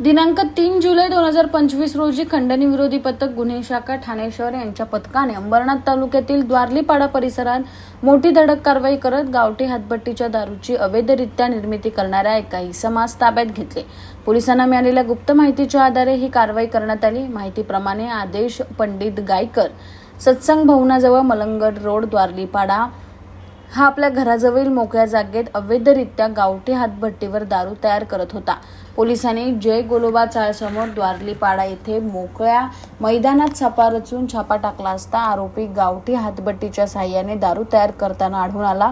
दिनांक तीन जुलै दोन हजार पंचवीस रोजी खंडणी विरोधी पथक गुन्हे शाखा ठाणे शहर यांच्या पथकाने अंबरनाथ तालुक्यातील द्वारलीपाडा परिसरात मोठी धडक कारवाई करत गावठी हातभट्टीच्या दारूची अवैधरित्या निर्मिती करणाऱ्या एका समाज ताब्यात घेतले. पोलिसांना मिळालेल्या गुप्त माहितीच्या आधारे ही कारवाई करण्यात आली. माहितीप्रमाणे आदेश पंडित गायकर सत्संग भवनाजवळ मलंगड रोड द्वारलीपाडा हा आपल्या घराजवळील मोकळ्या जागेत अवैधरित्या गावठी हातभट्टीवर दारू तयार करत होता. पोलिसांनी जय गोलोबा चाळसमोर द्वारलीपाडा येथे मोकळ्या मैदानात छापा रचून छापा टाकला असता आरोपी गावठी हातभट्टीच्या साह्याने दारू तयार करताना आढळून आला.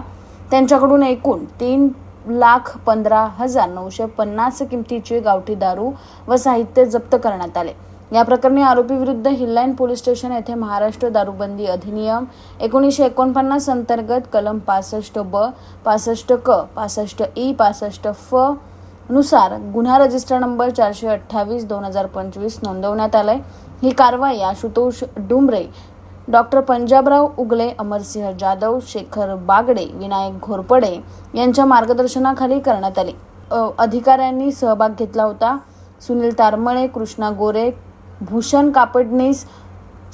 त्यांच्याकडून एकूण तीन लाख पंधरा हजार नऊशे पन्नास किमतीचे गावठी दारू व साहित्य जप्त करण्यात आले. या प्रकरणी आरोपी विरुद्ध हिल्लाईन पोलीस स्टेशन येथे महाराष्ट्र दारूबंदी अधिनियम एकोणीसशे एकोणपन्नास अंतर्गत कलम पासष्ट ब पासष्ट क पासष्ट ई पासष्ट फ नुसार गुन्हा रजिस्टर नंबर चारशे अठ्ठावीस दोन हजार पंचवीस नोंदवण्यात आलाय. ही कारवाई आशुतोष डुमरे डॉक्टर पंजाबराव उगले अमरसिंह जाधव शेखर बागडे विनायक घोरपडे यांच्या मार्गदर्शनाखाली करण्यात आली. अधिकाऱ्यांनी सहभाग घेतला होता. सुनील तारमळे कृष्णा गोरे भूषण कापडनीस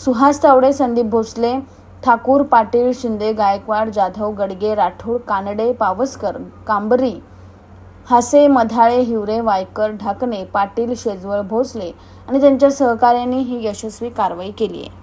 सुहास तावडे संदीप भोसले ठाकूर पाटील शिंदे गायकवाड जाधव गडगे राठोड कानडे पावसकर कांबरी हासे मधाळे हिवरे वायकर ढाकणे पाटील शेजवळ भोसले आणि त्यांच्या सहकार्याने ही यशस्वी कारवाई केली आहे.